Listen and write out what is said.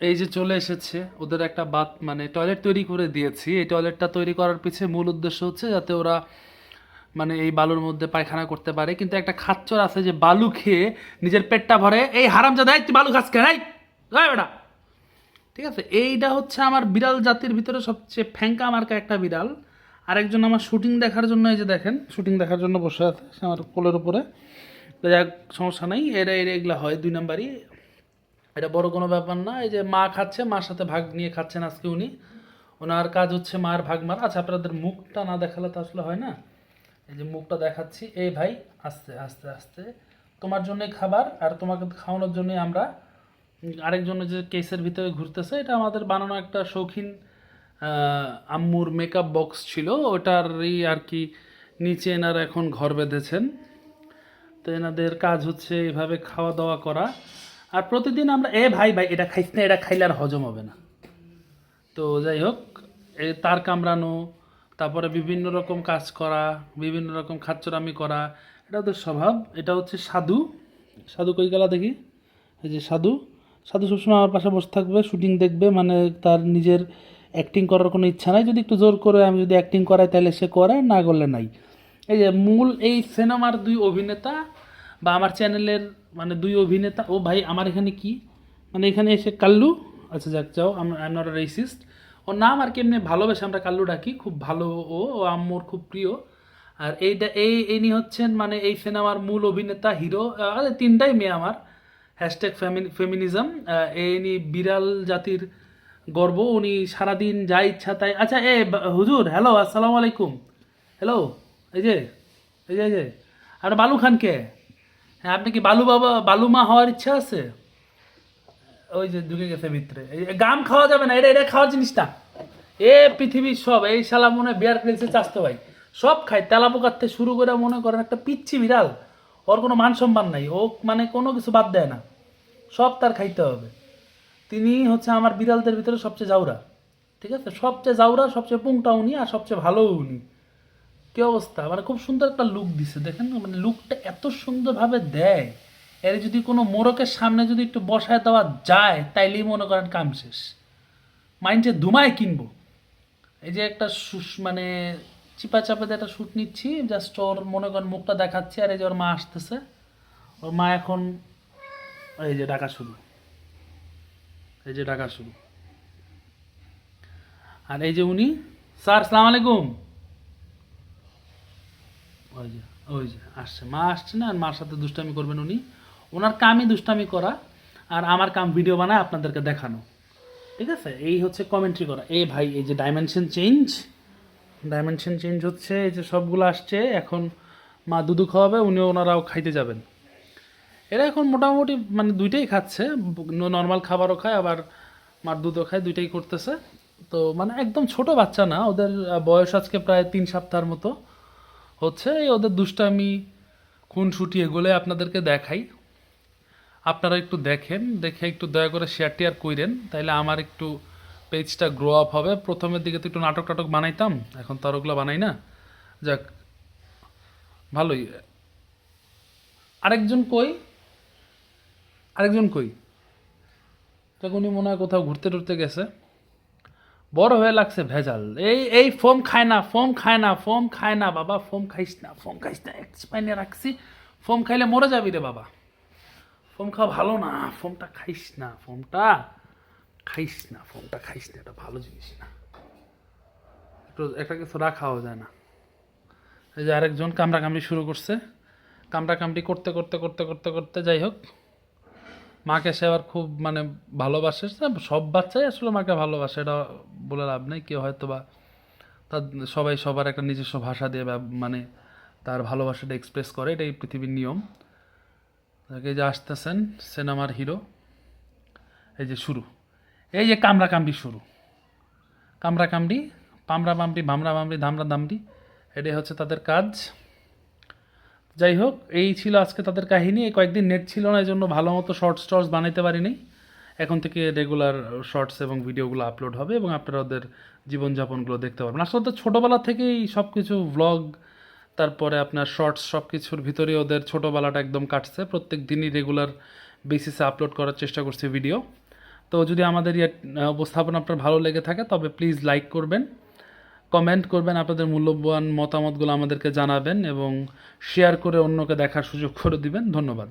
এই যে চলে এসেছে, ওদের একটা বাত মানে টয়লেট তৈরি করে দিয়েছি। এই টয়লেটটা তৈরি করার পিছনে মূল উদ্দেশ্য হচ্ছে যাতে ওরা মানে এই বালুর মধ্যে পায়খানা করতে পারে। কিন্তু একটা খাচ্চর আছে যে বালু খেয়ে নিজের পেটটা ভরে, এই হারাম জাদাই তুই বালু খাস এই বেটা। ঠিক আছে? এইটা হচ্ছে আমার বিড়াল জাতির ভিতরে সবচেয়ে ফ্যাঙ্কা মার্কা একটা বিড়াল। আরেকজন আমার শুটিং দেখার জন্য, এই যে দেখেন শুটিং দেখার জন্য বসে আছে আমার কোলের উপরে। যাক সমস্যা নাই, এরা এরা এগুলো হয়, দুই নাম্বারই। এটা বড় কোনো ব্যাপার না, এই যে মা খাচ্ছে, মার সাথে ভাগ নিয়ে খাচ্ছেন আজকে উনি। ওনার কাজ হচ্ছে মার ভাগ মার। আচ্ছা আপনাদের মুখটা না দেখালে তো আসলে হয় না? এই যে মুখটা দেখাচ্ছি। এই ভাই, আস্তে আস্তে আস্তে। তোমার জন্যই খাবার আর তোমাকে খাওয়ানোর জন্যই আমরা আরেকজন যে কেসের ভিতরে ঘুরতেছে। এটা আমাদের বানানো একটা শৌখিন আম্মুর মেকআপ বক্স ছিল। ওটারই আর কি নিচে এনারা এখন ঘর বেঁধেছেন। তো এনাদের কাজ হচ্ছে এইভাবে খাওয়া দাওয়া করা। আর প্রতিদিন আমরা, এ ভাই ভাই, এটা খাইস না, এটা খাইলে আর হজম হবে না। তো যাই হোক এ তার কামড়ানো, তারপরে বিভিন্ন রকম কাজ করা, বিভিন্ন রকম খাচ্চরামি করা, এটা ওদের স্বভাব। এটা হচ্ছে সাধু। সাধু কই গেলা দেখি? এই যে সাধু। সাধু সবসময় আমার পাশে বসে থাকবে, শুটিং দেখবে মানে তার নিজের অ্যাক্টিং করার কোনো ইচ্ছা নাই। যদি একটু জোর করে আমি যদি অ্যাক্টিং করাই, তাহলে সে করে, না করলে নাই। এই যে মূল এই সিনেমার দুই অভিনেতা বা আমার চ্যানেলের মানে দুই অভিনেতা, ও ভাই, আমার এখানে কি? মানে এখানে এসে কাল্লু আচ্ছা যাক, যাও আই এম নট রেসিস্ট ওর নাম আর কি এমনি ভালোবেসে আমরা কাল্লু ডাকি, খুব ভালো ও ও আম্মুর খুব প্রিয়। আর এইটা, এই, ইনি হচ্ছেন মানে এই সিনেমার মূল অভিনেতা, হিরো আরে তিনটাই মেয়ে আমার। হ্যাশট্যাগ ফেমিনিজম ইনি বিড়াল জাতির গর্ব, উনি সারাদিন যা ইচ্ছা তাই। আচ্ছা এ হুজুর হ্যালো আসসালামু আলাইকুম। হ্যালো এই যে এই যে এই যে। আর বালু খানকে? হ্যাঁ আপনি কি বালু বাবা, বালু মা হওয়ার ইচ্ছা আছে? ওই যে ঢুকে গেছে ভিতরে গাম খাওয়া যাবে না, এটা এটা খাওয়ার জিনিসটা। এ পৃথিবীর সব, এই শালা মনে হয় বিয়ার ক্রিলসে চাষতে ভাই। সব খায় তেলা থেকে শুরু করে মনে করেন একটা পিচ্ছি বিড়াল। ওর কোনো মান সম্মান নাই, ও মানে কোনো কিছু বাদ দেয় না। সব তার খাইতে হবে। তিনি হচ্ছে আমার বিড়ালদের ভিতরে সবচেয়ে জাউরা। ঠিক আছে? সবচেয়ে জাউরা, সবচেয়ে পুংটা উনি আর সবচেয়ে ভালো উনি। কি অবস্থা? মানে খুব সুন্দর একটা লুক দিছে, দেখেন মানে লুকটা এত সুন্দরভাবে দেয়। এর যদি কোনো মোরকের সামনে যদি একটু বসায় দেওয়া যায়, তাইলেই মনে করেন কাম শেষ। মাইন্ডে ধুমায় কিনবো। এই যে একটা মানে চিপা চাপাতে একটা শ্যুট নিচ্ছি জাস্ট ওর মনে করেন মুখটা দেখাচ্ছি, আর এই যে ওর মা আসতেছে। ওর মা এখন এই যে ডাকা শুরু। এই যে ডাকা শুরু। আর এই যে উনি, স্যার, সালাম আলাইকুম। ওই যে ওই যে, আসছে। মা আসছে না, আর মার সাথে দুষ্টামি করবেন উনি। ওনার কামই দুষ্টামি করা, আর আমার কাম ভিডিও বানায় আপনাদেরকে দেখানো। ঠিক আছে? এই হচ্ছে কমেন্ট্রি করা। এই ভাই, এই যে ডাইমেনশন চেঞ্জ ডাইমেনশন চেঞ্জ হচ্ছে, এই যে সবগুলো আসছে, এখন মা দুধু খাওয়াবে উনিও ওনারাও খাইতে যাবেন। এরা এখন মোটামুটি মানে দুইটাই খাচ্ছে। নর্মাল খাবারও খায়, আবার মার দুধও খায়, দুইটাই করতেছে। তো মানে একদম ছোট বাচ্চা না, ওদের বয়স আজকে প্রায় তিন সপ্তাহের মতো। হচ্ছে এই ওদের দুষ্টামি, খুনসুটি এগুলো আপনাদেরকে দেখাই। আপনারা একটু দেখেন, দেখে একটু দয়া করে শেয়ার টিয়ার কইরেন, তাইলে আমার একটু পেজটা গ্রো আপ হবে। প্রথমের দিকে তো একটু নাটক টাটক বানাইতাম, এখন তো আর ওগুলো বানাই না। যাক, ভালোই। আরেকজন কই? আরেকজন কই? যাক, উনি মনে হয় কোথাও ঘুরতে টুরতে গেছে। বড় হয়ে লাগছে ভেজাল। এই এই ফোম খায় না, ফোম খায় না, ফোম খায় না, বাবা, ফোম খাইস না, ফোম খাইস না এক্সপাইনে রাখছি। ফোম খাইলে মরে যাবি রে বাবা। ফোম খাওয়া ভালো না, ফোমটা খাইস না, ফোমটা খাইস না, ফোমটা খাইস না, এটা ভালো জিনিস না। একটু একটা কিছু রাখাও যায় না। এই যে আরেকজন কামড়া কামড়ি শুরু করছে। কামড়া কামড়ি করতে করতে করতে করতে করতে যাই হোক। মাকে সে আবার খুব মানে ভালোবাসে সব বাচ্চাই আসলে মাকে ভালোবাসে, এটা বলে লাভ নেই, কেউ হয়তো বা তার সবাই সবার একটা নিজস্ব ভাষা দিয়ে মানে তার ভালোবাসাটা এক্সপ্রেস করে, এটাই পৃথিবীর নিয়ম। এই যে আসতেছেন সিনেমার হিরো। এই যে শুরু। এই যে কামড়া কামড়ি শুরু। কামড়া কামড়ি, পামড়া পামড়ি, ভামড়া ভামড়ি ধামড়া দামড়ি এটাই হচ্ছে তাদের কাজ। যাই হোক, এই ছিল আজকে তাদের কাহিনী। এই কয়েকদিন নেট ছিল না এই জন্য ভালো মতো শর্টস টর্টস বানাইতে পারিনি। এখন থেকে রেগুলার শর্টস এবং ভিডিওগুলো আপলোড হবে এবং আপনারা ওদের জীবনযাপনগুলো দেখতে পারবেন। আসলে তো ছোটোবেলা থেকেই সব কিছু ভ্লগ তারপরে আপনার শর্টস সব কিছুর ভিতরে ওদের ছোটোবেলাটা একদম কাটছে। প্রত্যেক দিনই রেগুলার বেসিসে আপলোড করার চেষ্টা করছি ভিডিও তো যদি আমাদের ইয়ে উপস্থাপনা আপনার ভালো লেগে থাকে, তবে প্লিজ লাইক করবেন। কমেন্ট করবেন, আপনাদের মূল্যবান মতামতগুলো আমাদেরকে জানাবেন এবং শেয়ার করে অন্যকে দেখার সুযোগ করে দিবেন। ধন্যবাদ।